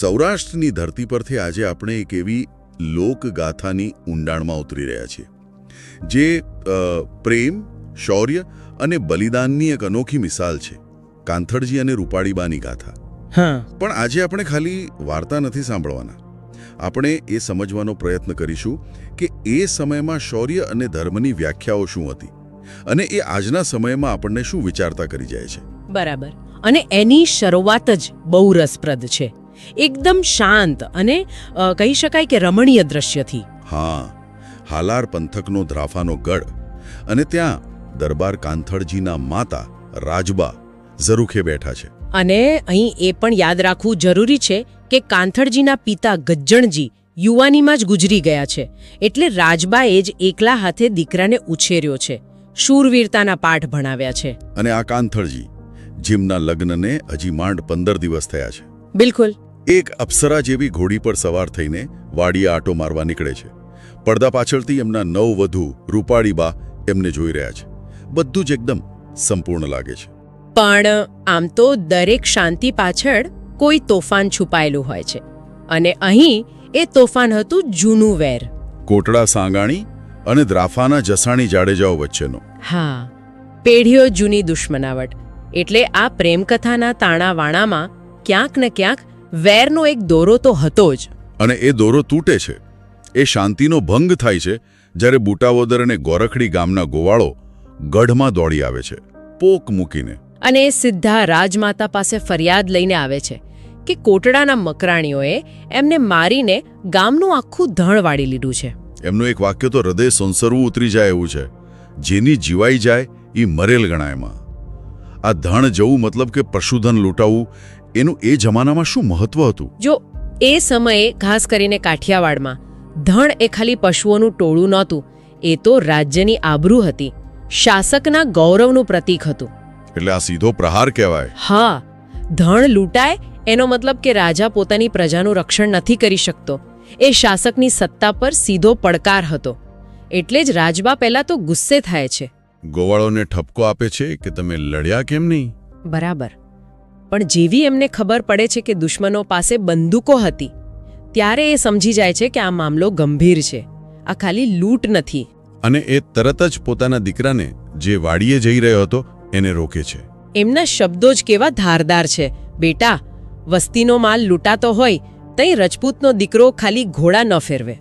સૌરાષ્ટ્રની ધરતી પરથી આજે આપણે એક એવી લોકગાથાની ઊંડાણમાં ઉતરી રહ્યા છીએ જે પ્રેમ શૌર્ય અને બલિદાનની એક અનોખી મિસાલ છે કાંથળજી અને રૂપાળીબાની ગાથા. હા. પણ આજે આપણે ખાલી વાર્તા નથી સાંભળવાના. આપણે એ સમજવાનો પ્રયત્ન કરીશું કે એ સમયમાં શૌર્ય અને ધર્મની વ્યાખ્યાઓ શું હતી અને એ આજના સમયમાં આપણને શું વિચારતા કરી જાય છે. બરાબર. અને એની શરૂઆત જ બહુ રસપ્રદ છે. એકદમ શાંત અને કહી શકાય કે રમણીય દ્રશ્યથી. હા હાલાર પંથકનો ધ્રાફાનો ગઢ અને ત્યાં દરબાર કાંથળજીના માતા રાજબા ઝરૂખે બેઠા છે. અને અહીં એ પણ યાદ રાખવું જરૂરી છે કે કાંથળજીના પિતા ગજ્જણજી યુવાનીમાં જ ગુજરી ગયા છે. એટલે રાજબાએ જ એકલા હાથે દીકરાને ઉછેર્યો છે. શૂરવીરતાના પાઠ ભણાવ્યા છે. અને આ કાંથળજી જીમના લગ્નને હજી માંડ પંદર દિવસ થયા છે. બિલકુલ. એક અપ્સરા જેવી ઘોડી પર સવાર થઈને વાડીએ આટો મારવા નીકળે છે. પડદા પાછળથી એમના નવ વધુ રૂપાળીબા એમને જોઈ રહ્યા છે. બધું જ એકદમ સંપૂર્ણ લાગે છે. પણ આમ તો દરેક શાંતિ પાછળ કોઈ તોફાન છુપાયેલું હોય છે. અને અહીં એ તોફાન હતું જૂનું વેર. કોટડા સાંગાણી અને દ્રાફાના જસાણી જાડેજાઓ વચ્ચેનો. હા પેઢીઓ જૂની દુશ્મનાવટ. એટલે આ પ્રેમકથાના તાણાવાણામાં ક્યાંક ને ક્યાંક વેરનો એક દોરો તો હતો જ. અને એ દોરો તૂટે છે. એ શાંતિનો ભંગ થાય છે જ્યારે બુટાવોદર અને ગોરખડી ગામના ગોવાળો ગઢમાં દોડી આવે છે પોક મૂકીને. અને એ સીધા રાજમાતા પાસે ફરિયાદ લઈને આવે છે કે કોટડાના મકરાણીઓએ એમને મારીને ગામનું આખું ધણ વાળી લીધું છે. એમનું એક વાક્ય તો હૃદય સંસરવું ઉતરી જાય એવું છે. જેની જીવાઈ જાય એ મરેલ ગણાયમાં. આ ધણ જવું મતલબ કે પશુધન લૂંટાવું એનું એ જમાનામાં શું મહત્વ હતું? જો એ સમયે ખાસ કરીને કાઠિયાવાડમાં ધણ એ ખાલી પશુઓનું ટોળું નહોતું એ તો રાજ્યની આબરૂ હતી શાસકના ગૌરવનું પ્રતીક હતું. એટલે આ સીધો પ્રહાર કહેવાય. હા ધણ લૂંટાય એનો મતલબ કે રાજા પોતાની પ્રજાનું રક્ષણ નથી કરી શકતો. એ શાસકની સત્તા પર સીધો પડકાર હતો. એટલે જ રાજબા પહેલા તો ગુસ્સે થાય છે. ગોવાળોને ઠપકો આપે છે કે તમે લડ્યા કેમ નહીં? બરાબર. પણ જેવી એમને ખબર પડે છે કે દુશ્મનો પાસે બંદૂકો હતી ત્યારે એ સમજી જાય છે કે આ મામલો ગંભીર છે. આ ખાલી લૂંટ નથી. અને એ તરત જ પોતાના દીકરાને જે વાડીએ જઈ રહ્યો હતો એને રોકે છે. એમના શબ્દો જ કેવા ધારદાર છે. બેટા વસ્તીનો માલ લૂંટાતો હોય તઈ રજપૂતનો દીકરો ખાલી ઘોડા ન ફેરવે.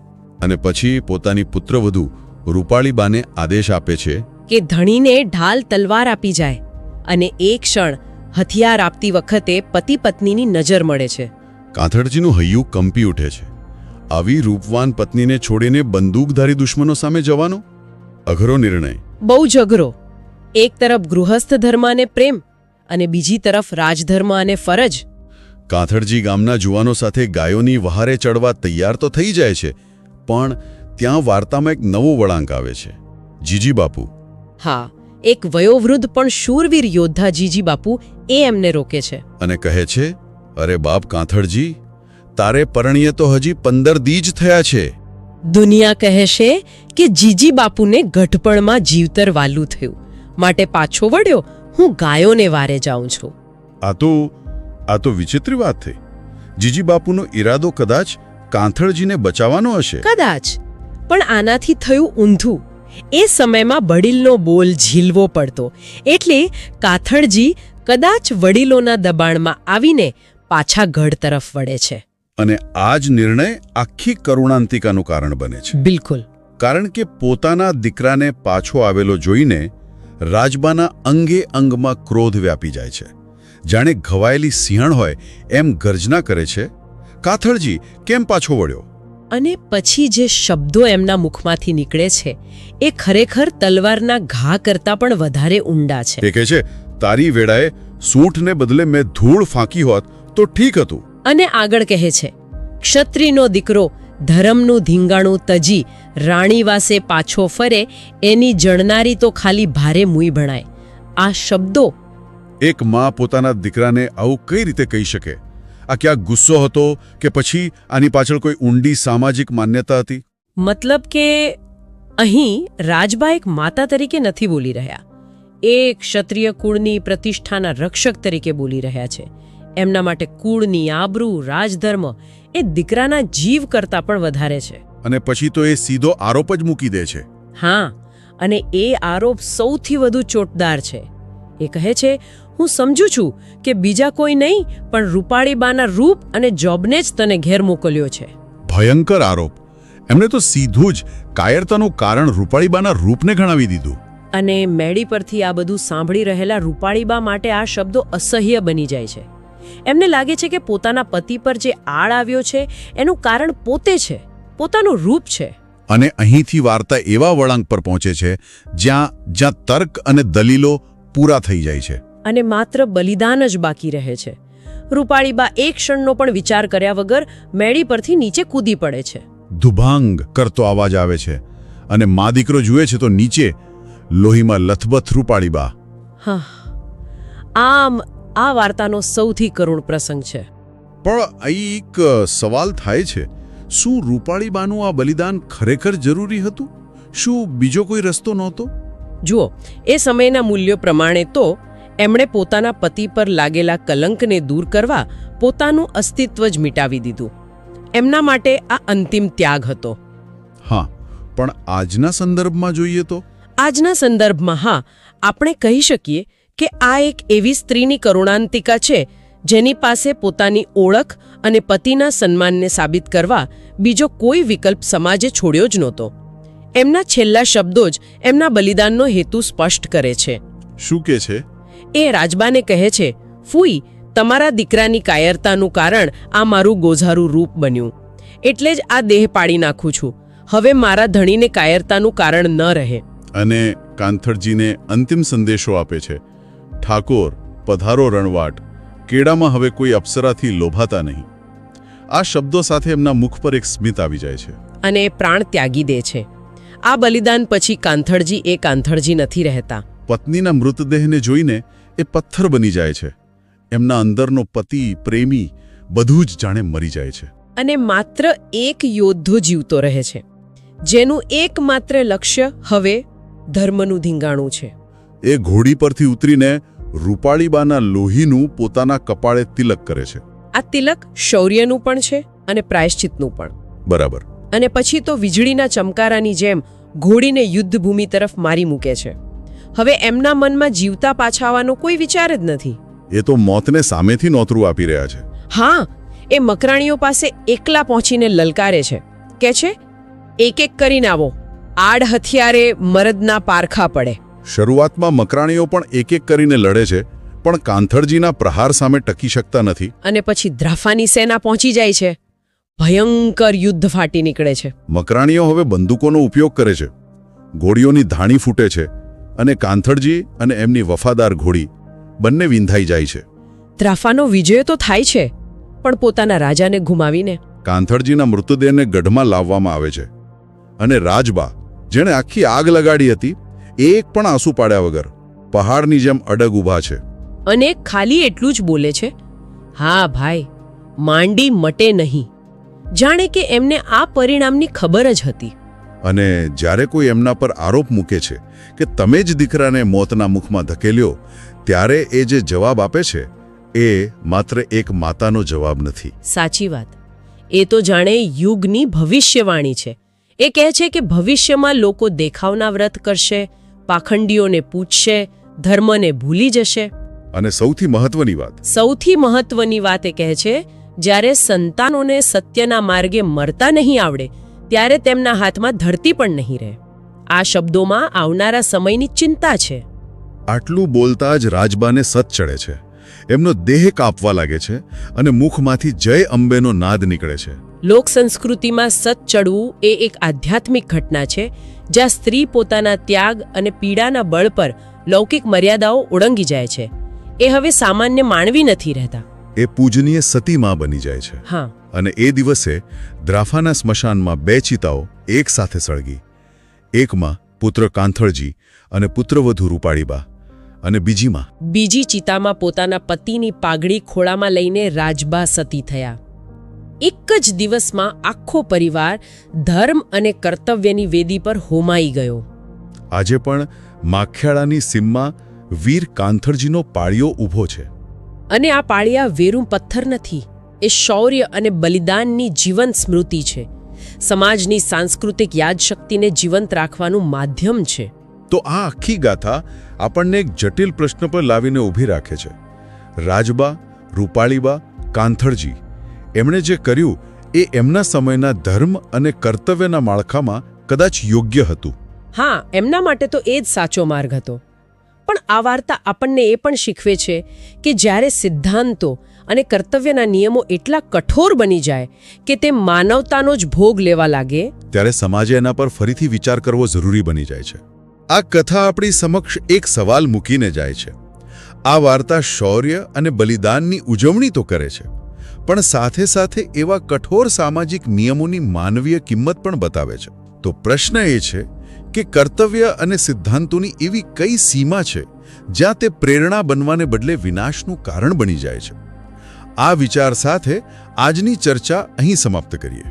અને પછી પોતાની પુત્રવધુ રૂપાળીબાને આદેશ આપે છે કે ધણીને ઢાલ તલવાર આપી જાય અને એ ક્ષણ હથિયાર આપતી વખતે પતિ પત્નીની નજર મળે છે. કાંથળજીનું હૈયું કંપી ઉઠે છે. આવી રૂપવાન પત્નીને છોડીને બંદૂકધારી દુશ્મનો સામે જવાનો? અઘરો નિર્ણય. બહુ જ અઘરો. એક તરફ ગૃહસ્થ ધર્મ અને પ્રેમ અને બીજી તરફ રાજધર્મ અને ફરજ. કાંથળજી ગામના જુવાનો સાથે ગાયોની વહારે ચડવા તૈયાર તો થઈ જાય છે પણ ત્યાં વાર્તામાં એક નવો વળાંક આવે છે. જીજી બાપુ હા એક વયોવૃદ્ધ પણ શૂરવીર યોદ્ધા જીજી બાપુ એ એમને રોકે છે. અને કહે છે અરે બાપ કાંથળજી તારે પરણીએ તો હજી પંદર દી જ થયા છે. દુનિયા કહે છે કે જીજી બાપુને ગઢપણમાં જીવતર વાલું થયું. માટે પાછો વળ્યો હું ગાયોને વારે જાઉં છું. આ તો આ તો વિચિત્ર વાત થઈ. જીજી બાપુનો ઈરાદો કદાચ કાંથળજીને બચાવવાનો હશે. કદાચ. પણ આનાથી થયું ઊંધું. એ સમયમાં વડીલનો બોલ ઝીલવો પડતો. એટલે કાથળજી કદાચ વડીલોના દબાણમાં આવીને પાછા ગઢ તરફ વળે છે. અને આ જ નિર્ણય આખી કરુણાંતિકાનું કારણ બને છે. બિલકુલ. કારણ કે પોતાના દીકરાને પાછો આવેલો જોઈને રાજબાના અંગે અંગમાં ક્રોધ વ્યાપી જાય છે. જાણે ઘવાયેલી સિંહણ હોય એમ ગર્જના કરે છે કાથળજી કેમ પાછો વળ્યો? અને પછી જે શબ્દો એમના મુખમાંથી નીકળે છે એ ખરેખર તલવારના ઘા કરતાં પણ વધારે ઊંડા છે. તે કહે છે તારી વેળાએ સૂંઠને બદલે મેં ધૂળ ફાંકી હોત તો ઠીક હતું. અને આગળ કહે છે ક્ષત્રિયનો દીકરો ધર્મનું ધીંગાણું તજી રાણીવાસે પાછો ફરે એની જણનારી તો ખાલી ભારે મૂઈ ભણાય. આ શબ્દો એક માં પોતાના દીકરાને આવું કઈ રીતે કહી શકે? આ ક્યાંક ગુસ્સો હતો કે પછી આની પાછળ કોઈ ઊંડી સામાજિક માન્યતા હતી? મતલબ કે અહીં રાજબા એક માતા તરીકે નથી બોલી રહ્યા. એ ક્ષત્રિય કુળની પ્રતિષ્ઠાના રક્ષક તરીકે બોલી રહ્યા છે. એમના માટે કુળની આબરૂ રાજધર્મ એ દીકરાના જીવ કરતાં પણ વધારે છે. અને પછી તો એ સીધો આરોપ જ મૂકી દે છે. હા અને એ આરોપ સૌથી વધુ ચોટદાર છે. એ કહે છે હું સમજુ છું કે બીજા કોઈ નહીં પણ રૂપાળીબાના રૂપ અને જોબને જ તને ઘેર મોકલ્યો છે. ભયંકર આરોપ. એમણે તો સીધું જ કાયરતાનું કારણ રૂપાળીબાના રૂપને ગણાવી દીધું. અને મેડી પરથી આ બધું સાંભળી રહેલા રૂપાળીબા માટે આ શબ્દો અસહ્ય બની જાય છે. એમને લાગે છે કે પોતાના પતિ પર જે આળ આવ્યો છે એનું કારણ પોતે છે પોતાનું રૂપ છે. અને અહીંથી વાર્તા એવા વળાંક પર પહોંચે છે જ્યાં જ્યાં તર્ક અને દલીલો પૂરા થઈ જાય છે. અને માત્ર બલિદાન જ બાકી રહે છે. રૂપાળીબા એક ક્ષણનો પણ વિચાર કર્યા વગર મેળી પરથી નીચે કૂદી પડે છે. ધુભાંગ કરતો અવાજ આવે છે અને મા દીકરો જુએ છે તો નીચે લોહીમાં લથબથ રૂપાળીબા. હા. આમ આ વાર્તાનો સૌથી કરુણ પ્રસંગ છે. પણ અહીં એક સવાલ થાય છે શું રૂપાળીબાનું આ બલિદાન ખરેખર જરૂરી હતું? શું બીજો કોઈ રસ્તો નહોતો? જુઓ એ સમયના મૂલ્યો પ્રમાણે તો એમણે પોતાના પતિ પર લાગેલા કલંકને દૂર કરવા પોતાનું અસ્તિત્વ જ મિટાવી દીધું. એમના માટે આ અંતિમ ત્યાગ હતો. હા પણ આજના સંદર્ભમાં જોઈએ તો? આજના સંદર્ભમાં હા આપણે કહી શકીએ કે આ એક એવી સ્ત્રીની કરુણાંતિકા છે જેની પાસે પોતાની ઓળખ અને પતિના સન્માનને સાબિત કરવા બીજો કોઈ વિકલ્પ સમાજે છોડ્યો જ નહોતો. એમના છેલ્લા શબ્દો જ એમના બલિદાનનો હેતુ સ્પષ્ટ કરે છે. શું કે છે? એ રાજબાને કહે છે ફૂઈ તમારા દીકરાની કાયરતાનું કારણ આ મારું ગોઝારું રૂપ બન્યું. એટલે જ આ દેહ પાડી નાખું છું. હવે મારા ધણીને કાયરતાનું કારણ ન રહે. અને કાંથળજીને અંતિમ સંદેશો આપે છે ઠાકોર પધારો રણવાટ. કેડામાં હવે કોઈ અપ્સરાથી લોભાતા નહીં. આ શબ્દો સાથે એમના મુખ પર એક સ્મિત આવી જાય છે. અને પ્રાણ ત્યાગી દે છે. આ બલિદાન પછી કાંથળજી એ કાંથળજી નથી રહેતા. પત્નીના મૃતદેહને જોઈને એ પથ્થર બની જાય છે. એમના અંદરનો પતિ પ્રેમી બધું જ જાણે મરી જાય છે. અને માત્ર એક યોદ્ધો જીવતો રહે છે. જેનું એકમાત્ર લક્ષ્ય હવે ધર્મનું ધીંગાણું છે. એ ઘોડી પરથી ઉતરીને રૂપાળીબાના લોહીનું પોતાના કપાળે તિલક કરે છે. આ તિલક શૌર્યનું પણ છે અને પ્રાયશ્ચિતનું પણ. બરાબર. અને પછી તો વીજળીના ચમકારાની જેમ ઘોડીને યુદ્ધભૂમિ તરફ મારી મૂકે છે. હવે એમના મનમાં જીવતા પાછા આવવાનો કોઈ વિચાર જ નથી. એ તો મોતને સામેથી નોતરું આપી રહ્યા છે. હા એ મકરાણીઓ પાસે એકલા પહોંચીને લલકારે છે. કે છે એક એક કરીને આવો. આડ હથિયારે મરદના પારખા પડે. શરૂઆતમાં મકરાણીઓ પણ એક એક કરીને લડે છે પણ કાંથળજીના પ્રહાર સામે ટકી શકતા નથી. અને પછી દ્રાફાની સેના પહોંચી જાય છે. ભયંકર યુદ્ધ ફાટી નીકળે છે. મકરાણીઓ હવે બંદૂકોનો ઉપયોગ કરે છે. ગોળીઓની ધાણી ફૂટે છે. અને કાંથળજી અને એમની વફાદાર ઘોડી બંને વિંધાઈ જાય છે. ત્રાફાનો વિજય તો થાય છે પણ પોતાના રાજાને ગુમાવીને. કાંથળજીના મૃતદેહને ગઢમાં લાવવામાં આવે છે અને રાજબા જેણે આખી આગ લગાડી હતી એક પણ આંસુ પાડ્યા વગર પહાડની જેમ અડગ ઊભા છે. અને ખાલી એટલું જ બોલે છે હા ભાઈ માંડી મટે નહીં. જાણે કે એમને આ પરિણામની ખબર જ હતી. અને જ્યારે કોઈ એમના પર આરોપ મૂકે છે કે તમે જ દીકરાને મોતના મુખમાં ધકેલ્યો ત્યારે એ જે જવાબ આપે છે એ માત્ર એક માતાનો જવાબ નથી. સાચી વાત. એ તો જાણે યુગની ભવિષ્યવાણી છે. એ કહે છે કે ભવિષ્યમાં લોકો દેખાવના વ્રત કરશે પાખંડીઓને પૂછશે ધર્મને ભૂલી જશે. અને સૌથી મહત્વની વાત. સૌથી મહત્વની વાત એ કહે છે જ્યારે સંતાનોને સત્યના માર્ગે મરતા નહીં આવડે ત્યારે તેમના હાથમાં ધરતી પણ નહીં રહે. આ શબ્દોમાં આવનારા સમયની ચિંતા છે. આટલું બોલતા જ રાજબાને સત ચડે છે. એમનો દેહ કાપવા લાગે છે અને મુખમાંથી જય અંબેનો નાદ નીકળે છે. લોક સંસ્કૃતિમાં સત ચડવું એ એક આધ્યાત્મિક ઘટના છે જ્યાં સ્ત્રી પોતાના ત્યાગ અને પીડાના બળ પર લૌકિક મર્યાદાઓ ઓળંગી જાય છે. એ હવે સામાન્ય માનવી નથી રહેતા. એ પૂજનીય સતીમાં બની જાય છે. હા. અને એ દિવસે દ્રાફાના સ્મશાનમાં બે ચિતાઓ એક સાથે સળગી. એકમાં પુત્ર કાંથળજી અને પુત્રવધુ રૂપાળીબા અને બીજીમાં બીજી ચિતામાં પોતાના પતિની પાઘડી ખોળામાં લઈને રાજબા સતી થયા. એક જ દિવસમાં આખો પરિવાર ધર્મ અને કર્તવ્યની વેદી પર હોમાઈ ગયો. આજે પણ માખિયાળાની સીમમાં વીર કાંથળજીનો પાળિયો ઊભો છે. અને આ પાળિયા વેરું પથ્થર નથી. એ શૌર્ય અને બલિદાનની જીવંત સ્મૃતિ છે. સમાજની સાંસ્કૃતિક યાદશક્તિને જીવંત રાખવાનું માધ્યમ છે. તો આ આખી ગાથા આપણને એક જટિલ પ્રશ્ન પર લાવીને ઊભી રાખે છે. રાજબા રૂપાળીબા કાંથળજી એમણે જે કર્યું એ એમના સમયના ધર્મ અને કર્તવ્યના માળખામાં કદાચ યોગ્ય હતું. હા એમના માટે તો એ જ સાચો માર્ગ હતો. પણ આ વાર્તા આપણને એ પણ શીખવે છે કે જ્યારે સિદ્ધાંતો અને કર્તવ્યના નિયમો એટલા કઠોર બની જાય કે તે માનવતાનો જ ભોગ લેવા લાગે, ત્યારે સમાજે એના પર ફરીથી વિચાર કરવો જરૂરી બની જાય છે. આ કથા આપણી સમક્ષ એક સવાલ મૂકીને જાય છે. આ વાર્તા શૌર્ય અને બલિદાનની ઉજવણી તો કરે છે, પણ સાથે સાથે એવા કઠોર સામાજિક નિયમોની માનવીય કિંમત પણ બતાવે છે. તો પ્રશ્ન એ છે કે કર્તવ્ય અને સિદ્ધાંતોની એવી કઈ સીમા છે, જ્યાં તે પ્રેરણા બનવાને બદલે વિનાશનું કારણ બની જાય છે? આ વિચાર સાથે આજની ચર્ચા અહીં સમાપ્ત કરીએ.